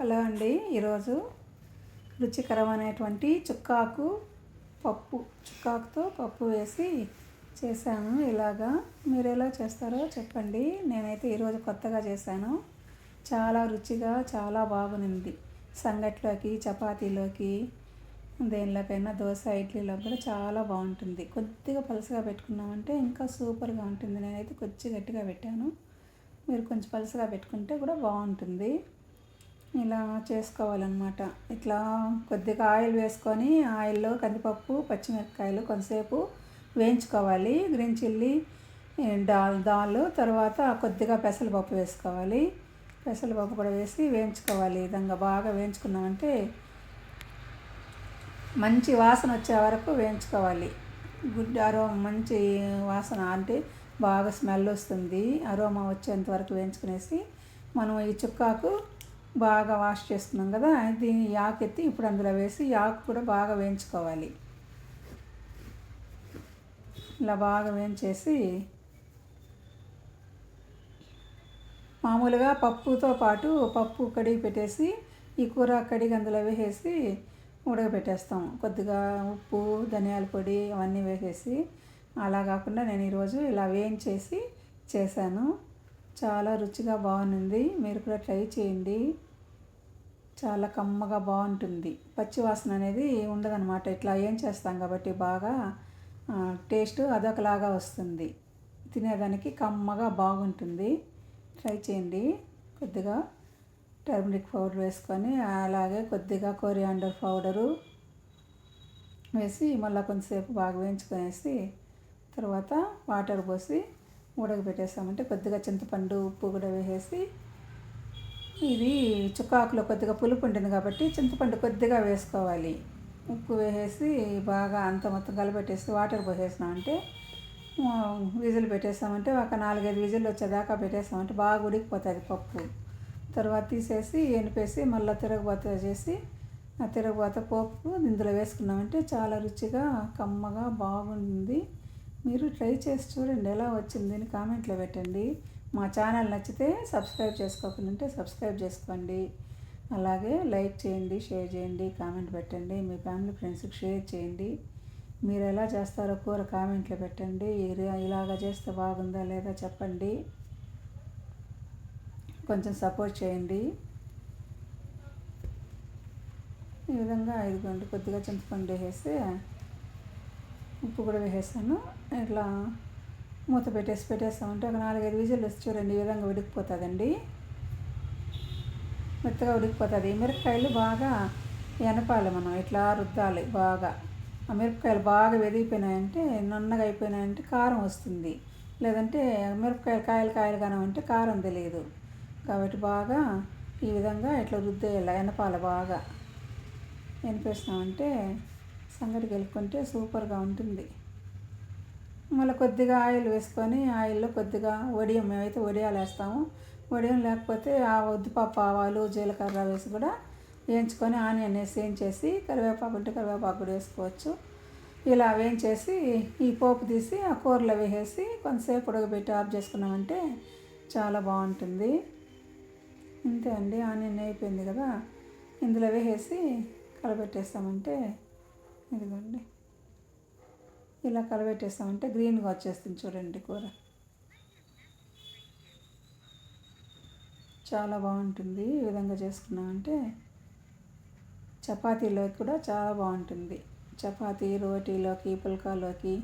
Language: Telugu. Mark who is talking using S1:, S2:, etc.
S1: హలో అండి. ఈరోజు రుచికరమైనటువంటి చుక్కాకు పప్పు చుక్కాకుతో పప్పు వేసి చేశాను. ఇలాగా మీరు ఎలా చేస్తారో చెప్పండి. నేనైతే ఈరోజు కొత్తగా చేశాను. చాలా రుచిగా చాలా బాగుంది. సంగట్లోకి చపాతీలోకి దేనిలోకైనా దోశ ఇడ్లీలో కూడా చాలా బాగుంటుంది. కొద్దిగా పలుసగా పెట్టుకున్నామంటే ఇంకా సూపర్గా ఉంటుంది. నేనైతే కొద్ది గట్టిగా పెట్టాను. మీరు కొంచెం పలుసగా పెట్టుకుంటే కూడా బాగుంటుంది. ఇలా చేసుకోవాలన్నమాట. ఇట్లా కొద్దిగా ఆయిల్ వేసుకొని ఆయిల్లో కందిపప్పు పచ్చిమిరపకాయలు కొంతసేపు వేయించుకోవాలి. గ్రీన్ చిల్లీ దాల్ దాల్ తర్వాత కొద్దిగా పెసరపప్పు వేసుకోవాలి. పెసరపప్పు కూడా వేసి వేయించుకోవాలి. ఈ విధంగా బాగా వేయించుకున్నామంటే మంచి వాసన వచ్చే వరకు వేయించుకోవాలి. గుడ్ అరోమా మంచి వాసన అంటే బాగా స్మెల్ వస్తుంది. అరోమా వచ్చేంత వరకు వేయించుకునేసి మనం ఈ చుక్కాకు బాగా వాష్ చేసుకున్నాం కదా దీన్ని యాక్ ఎత్తి ఇప్పుడు అందులో వేసి యాక్ కూడా బాగా వేయించుకోవాలి. ఇలా బాగా వేయించేసి మామూలుగా పప్పుతో పాటు పప్పు కడిగి పెట్టేసి ఈ కూర కడిగి అందులో వేసేసి ఉడకబెట్టేస్తాం. కొద్దిగా ఉప్పు ధనియాల పొడి అవన్నీ వేసేసి అలా కాకుండా నేను ఈరోజు ఇలా వేయించేసి చేశాను. చాలా రుచిగా బాగుంది. మీరు కూడా ట్రై చేయండి. చాలా కమ్మగా బాగుంటుంది. పచ్చివాసన అనేది ఉండదనమాట ఇట్లా ఏం చేస్తాం కాబట్టి బాగా టేస్ట్ అదొకలాగా వస్తుంది. తినేదానికి కమ్మగా బాగుంటుంది. ట్రై చేయండి. కొద్దిగా టర్మరిక్ పౌడర్ వేసుకొని అలాగే కొద్దిగా కొరియాండర్ పౌడరు వేసి మళ్ళీ కొంతసేపు బాగా వేయించుకొనేసి తర్వాత వాటర్ పోసి ఉడకబెట్టేసామంటే కొద్దిగా చింతపండు ఉప్పు కూడా వేసేసి ఇది చుక్కాకులో కొద్దిగా పులుపు ఉంటుంది కాబట్టి చింతపండు కొద్దిగా వేసుకోవాలి. ఉప్పు వేసేసి బాగా అంత మొత్తం కలపెట్టేసి వాటర్ పోసేసినామంటే విజిల్ పెట్టేసామంటే ఒక నాలుగైదు విజిల్ వచ్చేదాకా పెట్టేసామంటే బాగా ఉడికిపోతుంది పప్పు. తర్వాత తీసేసి ఎనిపేసి మళ్ళీ తిరగబోత చేసి ఆ తిరగబోత పోపు ఇందులో వేసుకున్నామంటే చాలా రుచిగా కమ్మగా బాగుంది. మీరు ట్రై చేసి చూడండి ఎలా వచ్చింది అని కామెంట్లో పెట్టండి. మా ఛానల్ నచ్చితే సబ్స్క్రైబ్ చేసుకోకుండా సబ్స్క్రైబ్ చేసుకోండి. అలాగే లైక్ చేయండి షేర్ చేయండి కామెంట్ పెట్టండి. మీ ఫ్యామిలీ ఫ్రెండ్స్కి షేర్ చేయండి. మీరు ఎలా చేస్తారో కూర కామెంట్లో పెట్టండి. ఇలాగ చేస్తే బాగుందా లేదా చెప్పండి. కొంచెం సపోర్ట్ చేయండి. ఈ విధంగా ఇదిగోండి కొద్దిగా చింతపండు వేసేసి ఉప్పు కూడా వేసేసాను. ఇట్లా మూత పెట్టేసి పెట్టేస్తామంటే ఒక నాలుగైదు విజిల్ వచ్చి చూడండి ఈ విధంగా ఉడికిపోతుందండి. మెత్తగా ఉడికిపోతుంది. మిరపకాయలు బాగా ఎనపాలి మనం ఇట్లా రుద్దాలి బాగా. ఆ మిరపకాయలు బాగా వెదిగిపోయినాయంటే నున్నగా అయిపోయినాయంటే కారం వస్తుంది. లేదంటే మిరపకాయలు కాయలు కాయలుగానే ఉంటే కారం తెలియదు. కాబట్టి బాగా ఈ విధంగా ఇట్లా రుద్దేయాలి ఎనపాలి బాగా. ఎనిపేస్తామంటే సంగటి గెలుపుకుంటే సూపర్గా ఉంటుంది. మళ్ళీ కొద్దిగా ఆయిల్ వేసుకొని ఆయిల్లో కొద్దిగా వడియం మేమైతే వడియాలు వేస్తాము వడియం లేకపోతే ఆ ఉద్దిపప్పు ఆవాలు జీలకర్ర వేసి కూడా వేయించుకొని ఆనియన్ వేసి వేయించేసి కరివేపాకు ఉంటే కరివేపాకు కూడా వేసుకోవచ్చు. ఇలా వేయించేసి ఈ పోపు తీసి ఆ కూరలో వేసేసి కొంతసేపు ఉడకబెట్టి ఆఫ్ చేసుకున్నామంటే చాలా బాగుంటుంది. అంతే అండి ఆనియన్ అయిపోయింది కదా. ఇందులో వేసేసి కలబెట్టేస్తామంటే ఇదిగోండి. ఇలా కలబెట్టేస్తామంటే గ్రీన్గా వచ్చేస్తుంది చూడండి కూర. చాలా బాగుంటుంది. ఈ విధంగా చేసుకున్నామంటే చపాతీలోకి కూడా చాలా బాగుంటుంది. చపాతీ రోటీలోకి పుల్కాలోకి